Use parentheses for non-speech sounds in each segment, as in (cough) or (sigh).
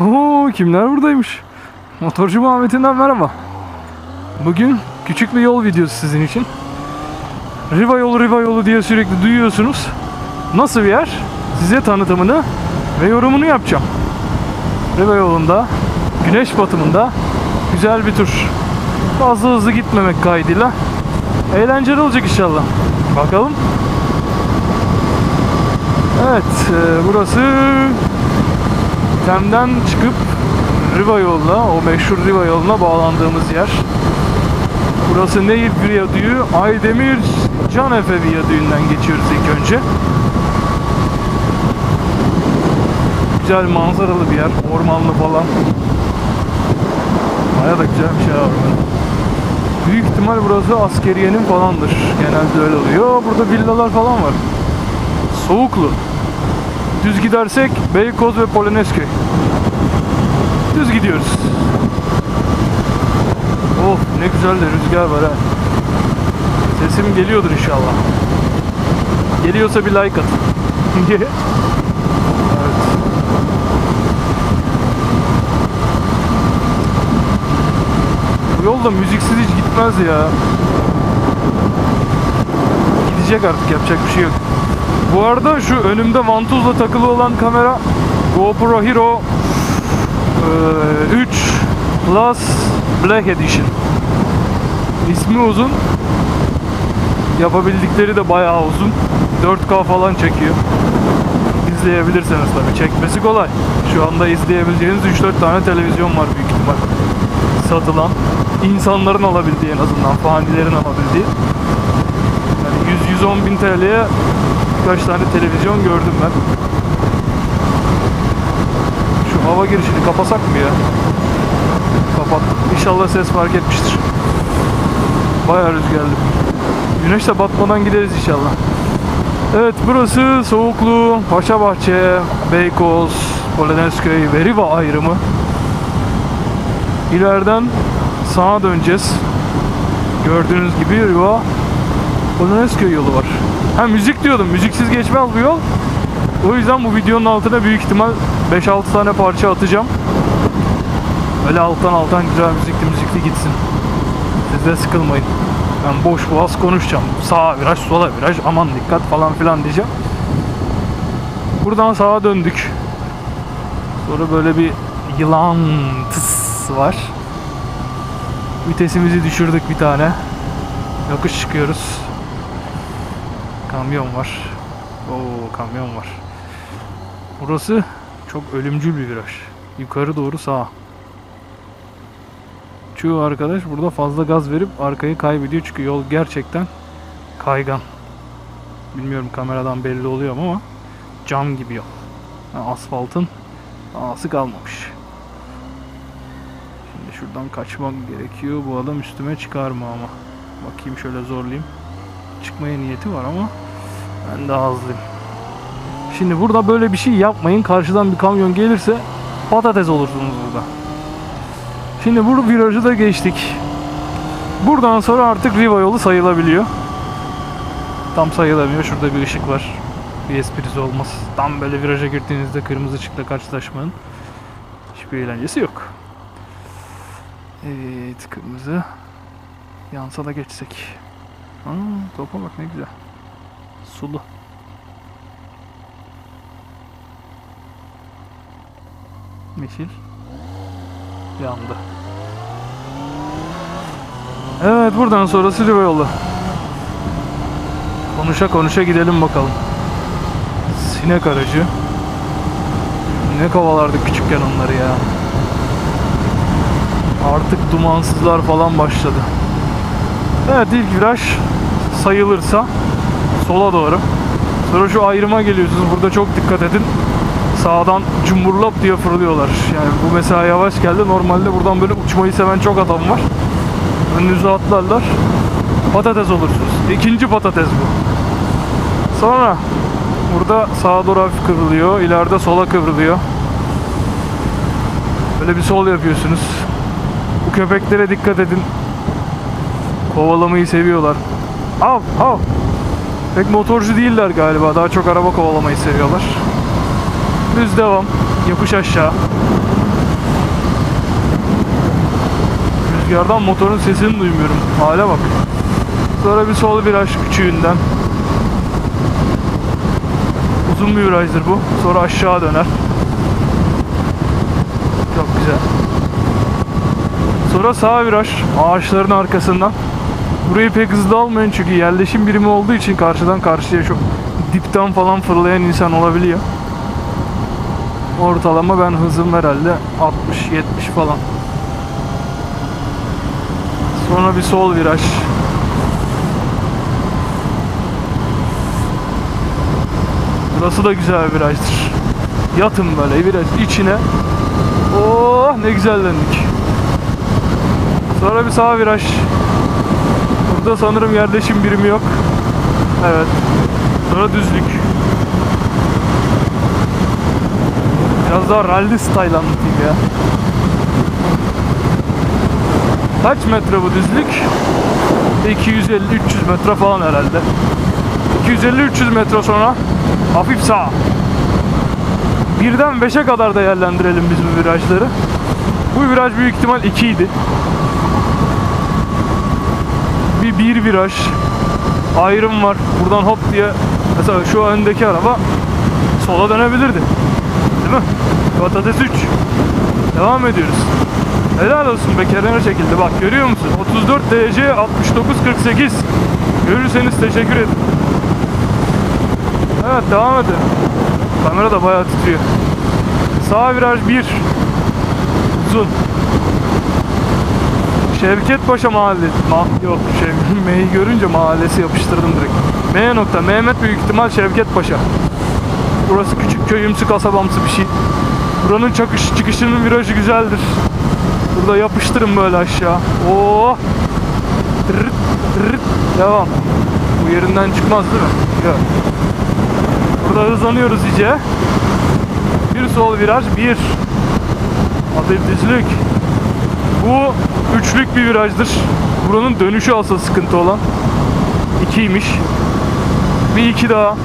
Oo, kimler buradaymış? Motorcu Muhammed'inden merhaba. Bugün küçük bir yol videosu sizin için. Riva yolu Riva yolu diye sürekli duyuyorsunuz. Nasıl bir yer? Size tanıtımını ve yorumunu yapacağım. Riva yolunda, güneş batımında güzel bir tur. Fazla hızlı gitmemek kaydıyla. Eğlenceli olacak inşallah. Bakalım. Evet, e, burası Tem'den çıkıp Riva yoluna, o meşhur Riva yoluna bağlandığımız yer. Burası Nehir Viyadüğü, Aydemir Canefe Viyadüğü'nden geçiyoruz ilk önce. Güzel manzaralı bir yer, ormanlı falan. Baya da güzel bir şey abi. Büyük ihtimal burası askeriyenin falandır. Genelde öyle oluyor. Burada villalar falan var. Soğuklu. Düz gidersek Beykoz ve Polonezköy. Düz gidiyoruz. Oh ne güzel de rüzgar var ha. Sesim geliyordur inşallah. Geliyorsa bir like atın. (laughs) evet. Bu yolda müziksiz hiç gitmez ya. Gidecek artık yapacak bir şey yok. Bu arada şu önümde vantuzla takılı olan kamera GoPro Hero eee, 3 Plus Black Edition. İsmi uzun. Yapabildikleri de bayağı uzun. 4K falan çekiyor. İzleyebilirseniz tabii. Çekmesi kolay. Şu anda izleyebileceğiniz 3-4 tane televizyon var büyük ihtimal. Satılan. insanların alabildiği en azından. Fanilerin alabildiği. Yani 100-110 bin TL'ye birkaç tane televizyon gördüm ben. Şu hava girişini kapasak mı ya? Kapat. İnşallah ses fark etmiştir. Bayağı rüzgarlı. Güneş de batmadan gideriz inşallah. Evet burası Soğuklu, Paşabahçe, Beykoz, Polonezköy ve Riva ayrımı. İleriden sağa döneceğiz. Gördüğünüz gibi Riva Polonezköy yolu var. Ha müzik diyordum. Müziksiz geçmez bu yol. O yüzden bu videonun altına büyük ihtimal 5-6 tane parça atacağım. Öyle alttan alttan güzel müzikli müzikli gitsin. Siz de sıkılmayın. Ben boş boğaz konuşacağım. Sağa viraj, sola viraj, aman dikkat falan filan diyeceğim. Buradan sağa döndük. Sonra böyle bir yılan tıs var. Vitesimizi düşürdük bir tane. Yokuş çıkıyoruz. Kamyon var. Oo kamyon var. Burası çok ölümcül bir viraj. Yukarı doğru sağa. Çoğu arkadaş burada fazla gaz verip arkayı kaybediyor çünkü yol gerçekten kaygan. Bilmiyorum kameradan belli oluyor ama cam gibi yol. Yani asfaltın ağası kalmamış. Şimdi şuradan kaçmak gerekiyor. Bu adam üstüme çıkar mı ama. Bakayım şöyle zorlayayım. Çıkmaya niyeti var ama ben de hızlıyım. Şimdi burada böyle bir şey yapmayın. Karşıdan bir kamyon gelirse patates olursunuz burada. Şimdi bu virajı da geçtik. Buradan sonra artık Riva yolu sayılabiliyor. Tam sayılamıyor. Şurada bir ışık var. Bir esprisi olmaz. Tam böyle viraja girdiğinizde kırmızı ışıkla karşılaşmanın hiçbir eğlencesi yok. Evet kırmızı. Yansa da geçsek. Aa, topa bak ne güzel. Sulu. Yeşil. Yandı. Evet buradan sonrası Riva yolu. Konuşa konuşa gidelim bakalım. Sinek aracı. Ne kovalardık küçükken onları ya. Artık dumansızlar falan başladı. Evet ilk viraj sayılırsa sola doğru. Sonra şu ayrıma geliyorsunuz. Burada çok dikkat edin. Sağdan cumburlop diye fırlıyorlar. Yani bu mesela yavaş geldi. Normalde buradan böyle uçmayı seven çok adam var. Önünüze atlarlar. Patates olursunuz. İkinci patates bu. Sonra burada sağa doğru hafif kıvrılıyor. İleride sola kıvrılıyor. Böyle bir sol yapıyorsunuz. Bu köpeklere dikkat edin. Kovalamayı seviyorlar. Av av. Pek motorcu değiller galiba. Daha çok araba kovalamayı seviyorlar. Düz devam. Yokuş aşağı. Rüzgardan motorun sesini duymuyorum. Hale bak. Sonra bir sol viraj küçüğünden. Uzun bir virajdır bu. Sonra aşağı döner. Çok güzel. Sonra sağ viraj ağaçların arkasından. Burayı pek hızlı almayın çünkü yerleşim birimi olduğu için karşıdan karşıya çok dipten falan fırlayan insan olabiliyor. Ortalama ben hızım herhalde 60-70 falan. Sonra bir sol viraj. Burası da güzel bir virajdır. Yatın böyle viraj içine. Oh ne güzel döndük. Sonra bir sağ viraj. Burada sanırım yerleşim birimi yok. Evet. Sonra düzlük. Biraz daha rally style anlatayım ya. Kaç metre bu düzlük? 250-300 metre falan herhalde. 250-300 metre sonra hafif sağ. Birden 5'e kadar değerlendirelim biz bu virajları. Bu viraj büyük ihtimal 2 idi. Bir viraj ayrım var. Buradan hop diye mesela şu öndeki araba sola dönebilirdi. Değil mi? Patates 3. Devam ediyoruz. Helal olsun be kenara çekildi. Bak görüyor musun? 34 DC 69 48. Görürseniz teşekkür ederim. Evet devam edelim. Kamera da bayağı titriyor. Sağ viraj 1. Uzun. Şevket Paşa Mahallesi. Ma yok şey (laughs) M'yi görünce mahallesi yapıştırdım direkt. M nokta. Mehmet büyük ihtimal Şevket Paşa. Burası küçük köyümsü kasabamsı bir şey. Buranın çakış çıkışının virajı güzeldir. Burada yapıştırın böyle aşağı. Oo. Tırırt, tırırt. Devam. Bu yerinden çıkmaz değil mi? Yok. Burada hızlanıyoruz iyice. Bir sol viraj, bir. Hafif düzlük. Bu üçlük bir virajdır. Buranın dönüşü asıl sıkıntı olan. İkiymiş. Bir iki daha.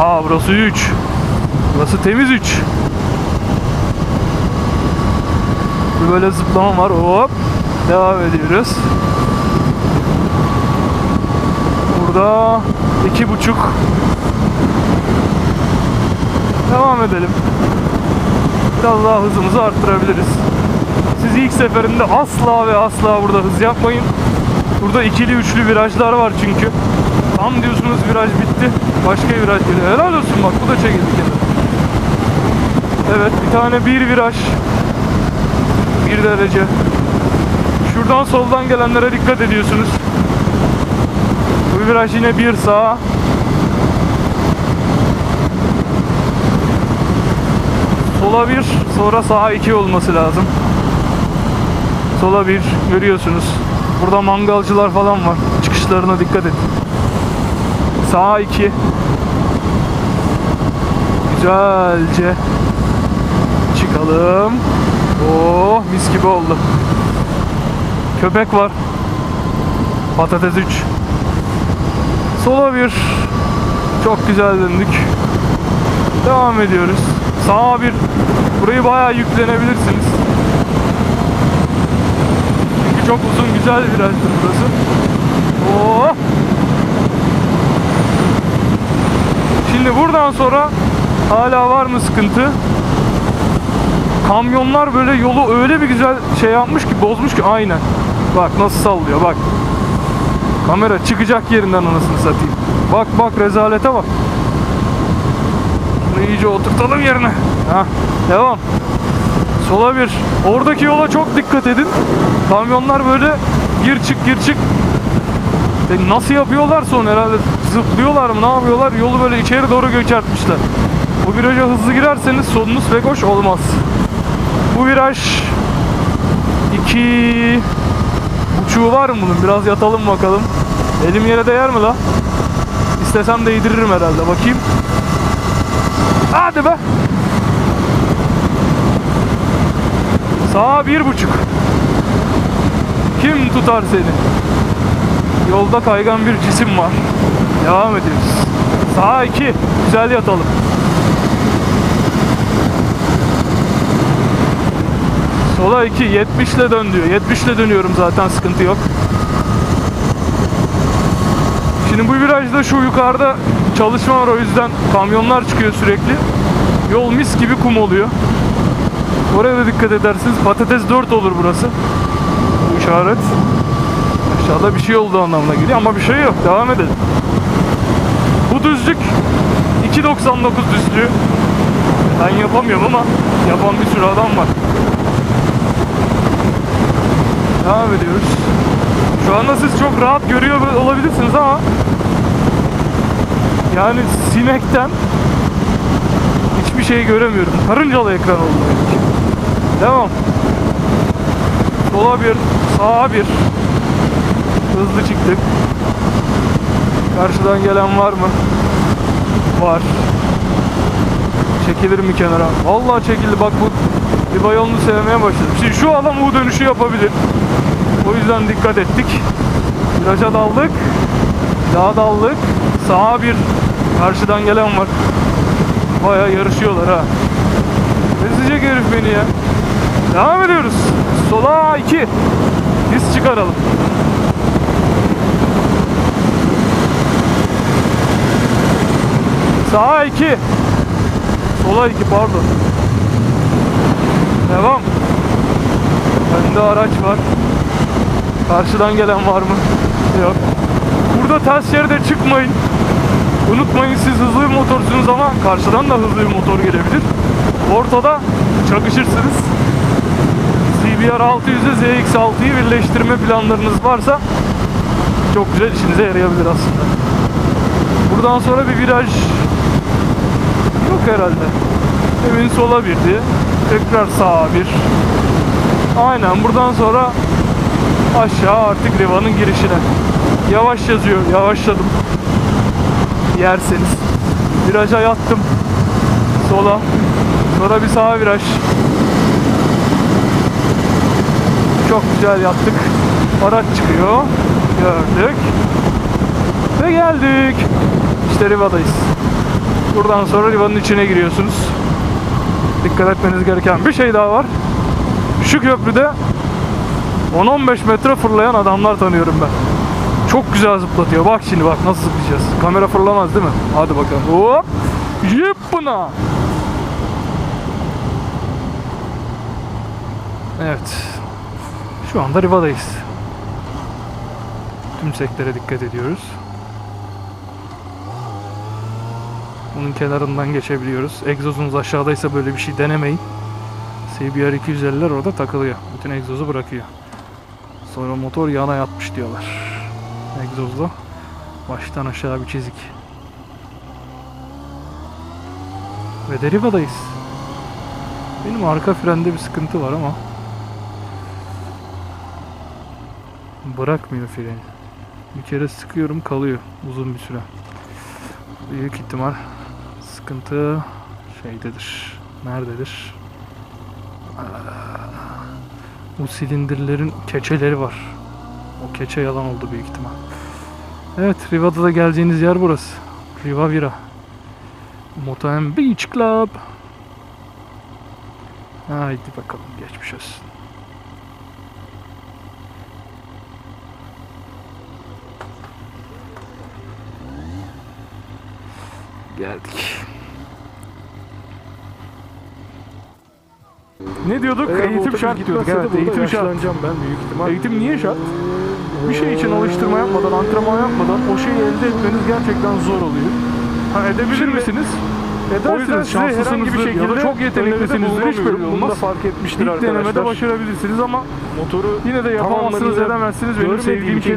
Aa burası üç. Burası temiz üç. Böyle zıplama var. Hop. Devam ediyoruz. Burada iki buçuk. Devam edelim. Biraz daha hızımızı arttırabiliriz. Siz ilk seferinde asla ve asla burada hız yapmayın. Burada ikili üçlü virajlar var çünkü. Tam diyorsunuz viraj bitti. Başka viraj geliyor. Helal olsun bak bu da çekildi kenara. Evet bir tane bir viraj. Bir derece. Şuradan soldan gelenlere dikkat ediyorsunuz. Bu viraj yine bir sağa. Sola bir, sonra sağa iki olması lazım. Sola bir görüyorsunuz. Burada mangalcılar falan var. Çıkışlarına dikkat edin. Sağa iki. Güzelce çıkalım. Oh mis gibi oldu. Köpek var. Patates 3. Sola bir. Çok güzel döndük. Devam ediyoruz. Sağa bir. Burayı bayağı yüklenebilirsiniz. Çok uzun güzel bir virajdır burası. Oh! Şimdi buradan sonra hala var mı sıkıntı? Kamyonlar böyle yolu öyle bir güzel şey yapmış ki bozmuş ki aynen. Bak nasıl sallıyor bak. Kamera çıkacak yerinden anasını satayım. Bak bak rezalete bak. Bunu iyice oturtalım yerine. Ha, devam. Sola bir. Oradaki yola çok dikkat edin. Kamyonlar böyle gir çık gir çık. E nasıl yapıyorlar sonra herhalde zıplıyorlar mı ne yapıyorlar yolu böyle içeri doğru göçertmişler. Bu viraja hızlı girerseniz sonunuz pek hoş olmaz. Bu viraj iki buçuğu var mı bunun? Biraz yatalım bakalım. Elim yere değer mi la? İstesem değdiririm herhalde. Bakayım. Hadi be. Sağa bir buçuk. Kim tutar seni? Yolda kaygan bir cisim var. Devam ediyoruz. Sağa iki. Güzel yatalım. Sola 2 70 ile dön diyor. 70 ile dönüyorum zaten sıkıntı yok. Şimdi bu virajda şu yukarıda çalışma var o yüzden kamyonlar çıkıyor sürekli. Yol mis gibi kum oluyor. Oraya da dikkat edersiniz. Patates 4 olur burası. Bu işaret. Aşağıda bir şey oldu anlamına geliyor ama bir şey yok. Devam edelim. Bu düzlük 2.99 düzlüğü. Ben yapamıyorum ama yapan bir sürü adam var. Devam ediyoruz. Şu anda siz çok rahat görüyor olabilirsiniz ama yani sinekten hiçbir şey göremiyorum. Karıncalı ekran oldu benimki. Devam. Sola bir, sağa bir. Hızlı çıktık. Karşıdan gelen var mı? Var. Çekilir mi kenara? Vallahi çekildi. Bak bu Liba yolunu sevmeye başladım. Şimdi şu adam U dönüşü yapabilir. O yüzden dikkat ettik. Viraja daldık. Daha daldık. Sağa bir. Karşıdan gelen var. Baya yarışıyorlar ha. Ezecek herif beni ya. Devam ediyoruz. Sola 2. Hız çıkaralım. Sağa 2. Sola 2 pardon. Devam. Önde araç var. Karşıdan gelen var mı? Yok. Burada ters şeride çıkmayın. Unutmayın siz hızlı bir motorsunuz ama karşıdan da hızlı bir motor gelebilir. Ortada çakışırsınız. CBR 600'e ZX6'yı birleştirme planlarınız varsa çok güzel işinize yarayabilir aslında. Buradan sonra bir viraj yok herhalde. Emin sola birdi. Tekrar sağa bir. Aynen buradan sonra aşağı artık Riva'nın girişine. Yavaş yazıyor. Yavaşladım. Yerseniz. Viraja yattım. Sola. Sonra bir sağa viraj. Çok güzel yaptık. Araç çıkıyor. Gördük. Ve geldik. İşte Riva'dayız. Buradan sonra Riva'nın içine giriyorsunuz. Dikkat etmeniz gereken bir şey daha var. Şu köprüde 10-15 metre fırlayan adamlar tanıyorum ben. Çok güzel zıplatıyor. Bak şimdi bak nasıl zıplayacağız. Kamera fırlamaz değil mi? Hadi bakalım. Hop. Yıppına. Evet. Şu anda Riva'dayız. Tüm sektöre dikkat ediyoruz. Bunun kenarından geçebiliyoruz. Egzozunuz aşağıdaysa böyle bir şey denemeyin. CBR 250'ler orada takılıyor. Bütün egzozu bırakıyor. Sonra motor yana yatmış diyorlar. Egzozda baştan aşağı bir çizik. Ve Deriva'dayız. Benim arka frende bir sıkıntı var ama bırakmıyor freni. Bir kere sıkıyorum kalıyor uzun bir süre. Büyük ihtimal sıkıntı şeydedir. Nerededir? Bu silindirlerin keçeleri var. O keçe yalan oldu büyük ihtimal. Evet, Riva'da da geleceğiniz yer burası. Riva Vira. Moto and Beach Club. Haydi bakalım geçmiş olsun. Geldik. Ne diyorduk? eğitim şart diyorduk. Evet, eğitim şart. ben büyük ihtimal. Eğitim niye şart? Bir şey için alıştırma yapmadan, antrenman yapmadan o şeyi elde etmeniz gerçekten zor oluyor. Ha edebilir Şimdi- misiniz? Ederseniz O yüzden size herhangi bir şekilde çok yeteneklisinizdir. Hiç böyle olmaz. fark etmiştir İlk denemede arkadaşlar. başarabilirsiniz ama Motoru yine de yapamazsınız, edemezsiniz. Benim sevdiğim için şey